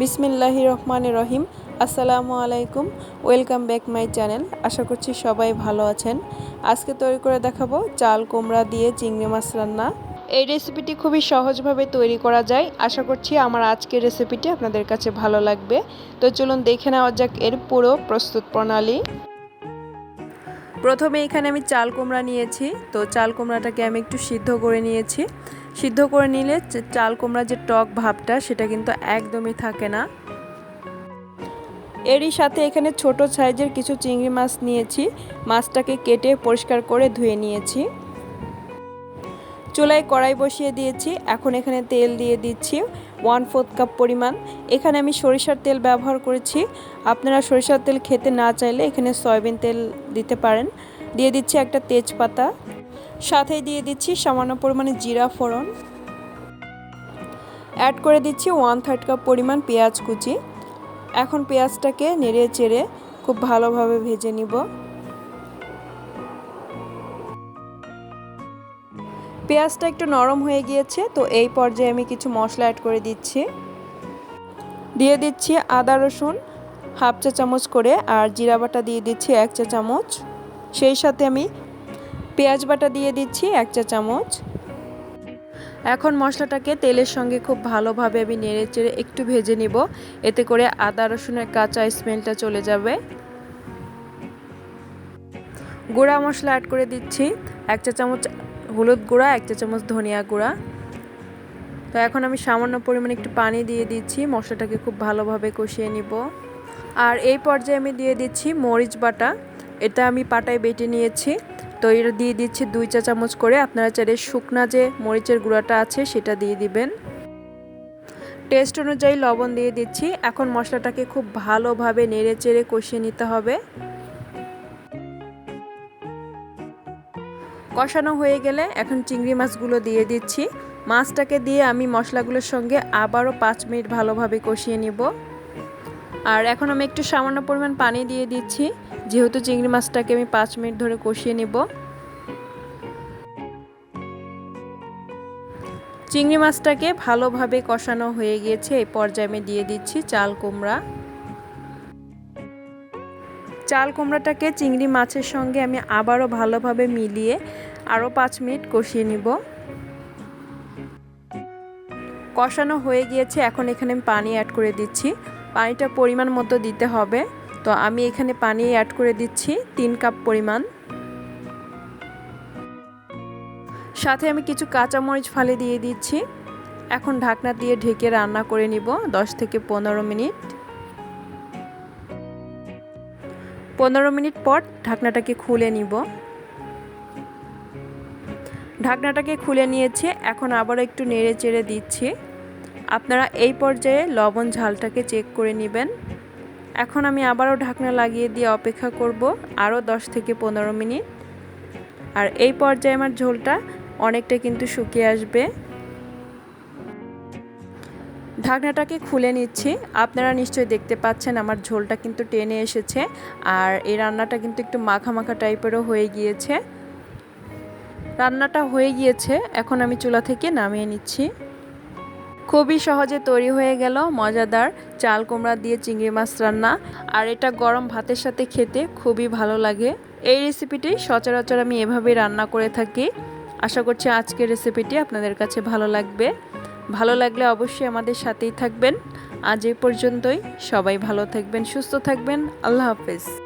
বিসমিল্লাহি রহমান রহিম। আসসালামু আলাইকুম। Welcome back my channel. আশা করছি সবাই ভালো আছেন। আজকে তৈরি করে দেখাবো চাল কুমড়া দিয়ে চিংড়ি মাছ রান্না। এই রেসিপিটি খুবই সহজভাবে তৈরি করা যায়। আশা করছি আমার আজকের রেসিপিটি আপনাদের কাছে ভালো লাগবে। তো চলুন দেখে নেওয়া যাক এর পুরো প্রস্তুত প্রণালী। প্রথমে এখানে আমি চাল কুমড়া নিয়েছি। তো চাল কুমড়াটাকে আমি একটু সিদ্ধ করে নিয়েছি। সিদ্ধ করে নিলে চাল কুমড়া যে টক ভাবটা, সেটা কিন্তু একদমই থাকে না। এরই সাথে এখানে ছোট সাইজের কিছু চিংড়ি মাছ নিয়েছি। মাছটাকে কেটে পরিষ্কার করে ধুয়ে নিয়েছি। চুলায় কড়াই বসিয়ে দিয়েছি। এখন এখানে তেল দিয়ে দিচ্ছি। ওয়ান ফোর্থ কাপ পরিমাণ। এখানে আমি সরিষার তেল ব্যবহার করেছি। আপনারা সরিষার তেল খেতে না চাইলে এখানে সয়াবিন তেল দিতে পারেন। দিয়ে দিচ্ছি একটা তেজপাতা। সাথে দিয়ে দিচ্ছি সামান্য পরিমাণে জিরা ফোড়ন। অ্যাড করে দিচ্ছি ওয়ান থার্ড কাপ পরিমাণ পেঁয়াজ কুচি। এখন পেঁয়াজটাকে নেড়ে চেড়ে খুব ভালোভাবে ভেজে নিব। পেঁয়াজটা একটু নরম হয়ে গিয়েছে, তো এই পর্যায়ে আমি কিছু মশলা অ্যাড করে দিচ্ছি। দিয়ে দিচ্ছি আদা রসুন হাফ চা চামচ করে, আর জিরা বাটা দিয়ে দিচ্ছি এক চা চামচ। সেই সাথে আমি পেঁয়াজ বাটা দিয়ে দিচ্ছি, এক চা চামচ। এখন মশলাটাকে তেলের সঙ্গে খুব ভালোভাবে আমি নেড়ে চেড়ে একটু ভেজে নিব। এতে করে আদা, রসুনের কাঁচা স্মেলটা চলে যাবে। গুঁড়া মশলা অ্যাড করে দিচ্ছি, এক চা চামচ হলুদ গুঁড়া, এক চা চামচ ধনিয়া গুঁড়া। তো এখন আমি সামান্য পরিমাণে একটু পানি দিয়ে দিচ্ছি, মশলাটাকে খুব ভালোভাবে কষিয়ে নিব। আর এই পর্যায়ে আমি দিয়ে দিচ্ছি মরিচ বাটা, এটা আমি পাটায় বেটে নিয়েছি। তো এটা দিয়ে দিচ্ছি দুই চা চামচ করে। আপনারা চাইলে শুকনা যে মরিচের গুঁড়াটা আছে, সেটা দিয়ে দিবেন। টেস্ট অনুযায়ী লবণ দিয়ে দিচ্ছি। এখন মশলাটাকে খুব ভালোভাবে নেড়ে চেড়ে কষিয়ে নিতে হবে। কষানো হয়ে গেলে এখন চিংড়ি মাছগুলো দিয়ে দিচ্ছি। মাছটাকে দিয়ে আমি মশলাগুলোর সঙ্গে আবারও পাঁচ মিনিট ভালোভাবে কষিয়ে নিব। আর এখন আমি একটু সামান্য পরিমাণ পানি দিয়ে দিচ্ছি। যেহেতু চিংড়ি মাছটাকে আমি পাঁচ মিনিট ধরে কষিয়ে নেব। চিংড়ি মাছটাকে ভালোভাবে কষানো হয়ে গিয়েছে। এই পর্যায়ে আমি দিয়ে দিচ্ছি চাল কুমড়া। চাল কুমড়াটাকে চিংড়ি মাছের সঙ্গে আমি আবারও ভালোভাবে মিলিয়ে আরও পাঁচ মিনিট কষিয়ে নিব। কষানো হয়ে গিয়েছে। এখন এখানে আমি পানি অ্যাড করে দিচ্ছি। পানিটা পরিমাণ মতো দিতে হবে। তো আমি এখানে পানি অ্যাড করে দিচ্ছি, তিন কাপ পরিমাণ। সাথে আমি কিছু কাঁচামরিচ ফালে দিয়ে দিচ্ছি। এখন ঢাকনা দিয়ে ঢেকে রান্না করে নিব দশ থেকে পনেরো মিনিট। পনেরো মিনিট পর ঢাকনাটাকে খুলে নিব। ঢাকনাটাকে খুলে নিয়েছে, এখন আবারও একটু নেড়ে চেড়ে দিচ্ছি। আপনারা এই পর্যায়ে লবণ ঝালটাকে চেক করে নেবেন। এখন আমি আবারও ঢাকনা লাগিয়ে দিয়ে অপেক্ষা করব আরও দশ থেকে পনেরো মিনিট। আর এই পর্যায়ে আমার ঝোলটা অনেকটা কিন্তু শুকিয়ে আসবে। ঢাকনাটাকে খুলে নিচ্ছি। আপনারা নিশ্চয়ই দেখতে পাচ্ছেন আমার ঝোলটা কিন্তু টেনে এসেছে। আর এই রান্নাটা কিন্তু একটু মাখা মাখা টাইপেরও হয়ে গিয়েছে। রান্নাটা হয়ে গিয়েছে। এখন আমি চুলা থেকে নামিয়ে নিচ্ছি। খুবই সহজে তৈরি হয়ে গেল, মজাদার। চাল কুমড়া দিয়ে চিংড়ি মাছ রান্না। আর এটা গরম ভাতের সাথে খেতে খুবই ভালো লাগে। এই রেসিপিটি সচরাচর আমি এভাবেই রান্না করে থাকি। আশা করছি আজকের রেসিপিটি আপনাদের কাছে ভালো লাগবে। ভালো লাগলে অবশ্যই আমাদের সাথেই থাকবেন। আজ এই পর্যন্তই। সবাই ভালো থাকবেন, সুস্থ থাকবেন। আল্লাহ হাফেজ।